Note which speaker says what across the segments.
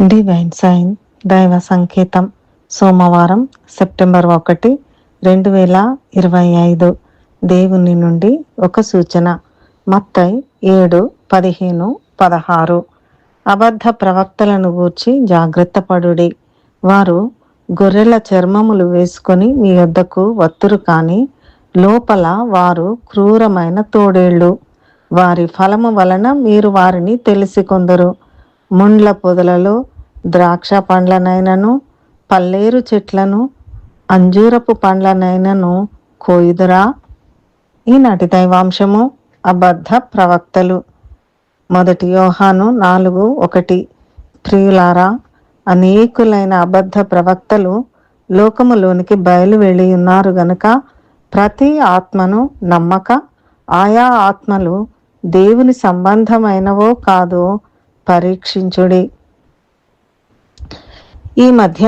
Speaker 1: Divine sign దైవ సంకేతం. సోమవారం సెప్టెంబర్ ఒకటి రెండు వేల ఇరవై ఐదు. దేవుని నుండి ఒక సూచన. మత్తై ఏడు పదిహేను పదహారు. అబద్ధ ప్రవక్తలను గూర్చి జాగ్రత్త పడుడి. వారు గొర్రెల చర్మములు వేసుకొని మీ వద్దకు వత్తురు కానీ లోపల వారు క్రూరమైన తోడేళ్ళు. వారి ఫలము వలన మీరు వారిని తెలిసి కొందరు. ముండ్ల పొదలలో ద్రాక్ష పండ్లనైనను పల్లేరు చెట్లను అంజూరపు పండ్లనైనను కోయుదురా. ఈనాటి దైవాంశము అబద్ధ ప్రవక్తలు. మొదటి యోహాను నాలుగు ఒకటి. ప్రియులారా అనేకులైన అబద్ధ ప్రవక్తలు లోకములోనికి బయలు వెళ్ళి ఉన్నారు గనుక ప్రతి ఆత్మను నమ్మక ఆయా ఆత్మలు దేవుని సంబంధమైనవో కాదో పరీక్షించుడి. ఈ మధ్య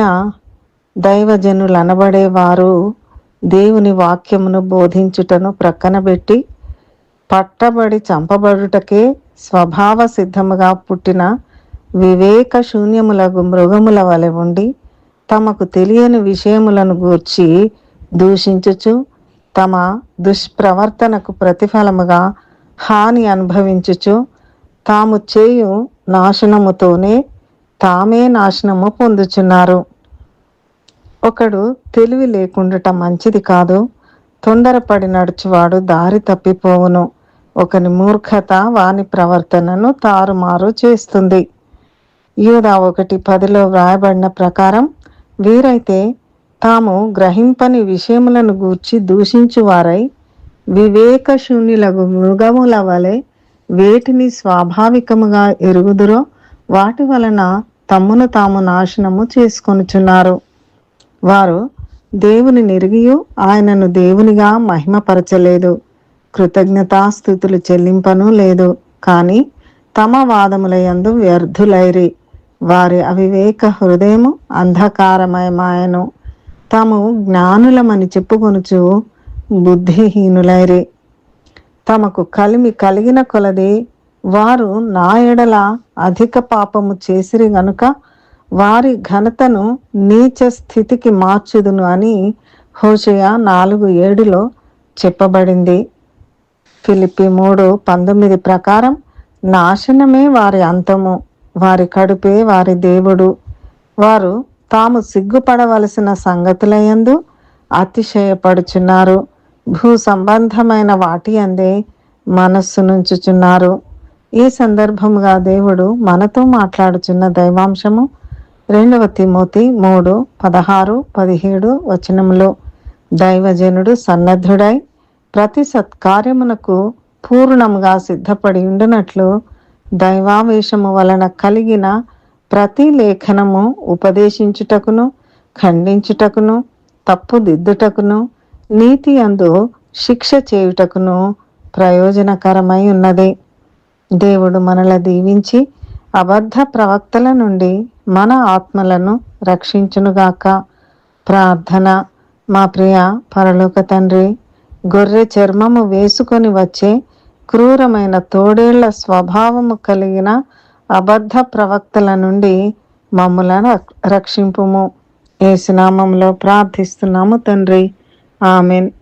Speaker 1: దైవజనులు అనబడేవారు దేవుని వాక్యమును బోధించుటను ప్రక్కన పెట్టి పట్టబడి చంపబడుటకే స్వభావ సిద్ధముగా పుట్టిన వివేక శూన్యములకు మృగముల వలె ఉండి తమకు తెలియని విషయములను గూర్చి దూషించుచు తమ దుష్ప్రవర్తనకు ప్రతిఫలముగా హాని అనుభవించుచు తాము చేయు నాశనముతోనే తామే నాశనము పొందుచున్నారు. ఒకడు తెలివి లేకుండుట మంచిది కాదు. తొందరపడి నడుచువాడు దారి తప్పిపోవును. ఒకని మూర్ఖత వాని ప్రవర్తనను తారుమారు చేస్తుంది. యూదా ఒకటి పదిలో వ్రాయబడిన ప్రకారం వీరైతే తాము గ్రహింపని విషయములను గూర్చి దూషించువారై వివేకశూన్యులకు మృగముల వలె వేటిని స్వాభావికముగా ఎరుగుదురో వాటి వలన తమ్మును తాము నాశనము చేసుకొనుచున్నారు. వారు దేవుని నిరిగియు ఆయనను దేవునిగా మహిమపరచలేదు. కృతజ్ఞతాస్థుతులు చెల్లింపను లేదు. కానీ తమ వాదములయందు వ్యర్థులైరి. వారి అవివేక హృదయము అంధకారమయమాయను. తాము జ్ఞానులమని చెప్పుకొనుచు బుద్ధిహీనులైరి. తమకు కలిమి కలిగిన కొలది వారు నా ఎడల అధిక పాపము చేసిరి గనుక వారి ఘనతను నీచ స్థితికి మార్చుదును అని హోషయ నాలుగు ఏడులో చెప్పబడింది. ఫిలిపి మూడు పంతొమ్మిది ప్రకారం నాశనమే వారి అంతము వారి కడుపే వారి దేవుడు. వారు తాము సిగ్గుపడవలసిన సంగతులయందు అతిశయపడుచున్నారు. భూ సంబంధమైన వాటి అందే మనస్సు నుంచుచున్నారు. ఈ సందర్భముగా దేవుడు మనతో మాట్లాడుచున్న దైవాంశము రెండవ తిమోతి మూడు పదహారు పదిహేడు వచనములో దైవజనుడు సన్నద్ధుడై ప్రతి సత్కార్యమునకు పూర్ణముగా సిద్ధపడి ఉండినట్లు దైవావేశము వలన కలిగిన ప్రతి లేఖనము ఉపదేశించుటకును ఖండించుటకును తప్పు దిద్దుటకును నీతి అందు శిక్ష చేయుటకును ప్రయోజనకరమై ఉన్నది. దేవుడు మనల దీవించి అబద్ధ ప్రవక్తల నుండి మన ఆత్మలను రక్షించునుగాక. ప్రార్థన. మా ప్రియ పరలోక తండ్రి గొర్రె చర్మము వేసుకొని వచ్చే క్రూరమైన తోడేళ్ళ స్వభావము కలిగిన అబద్ధ ప్రవక్తల నుండి మమ్ములను రక్షింపుము. ఏసునామంలో ప్రార్థిస్తున్నాము తండ్రి. ആമേൻ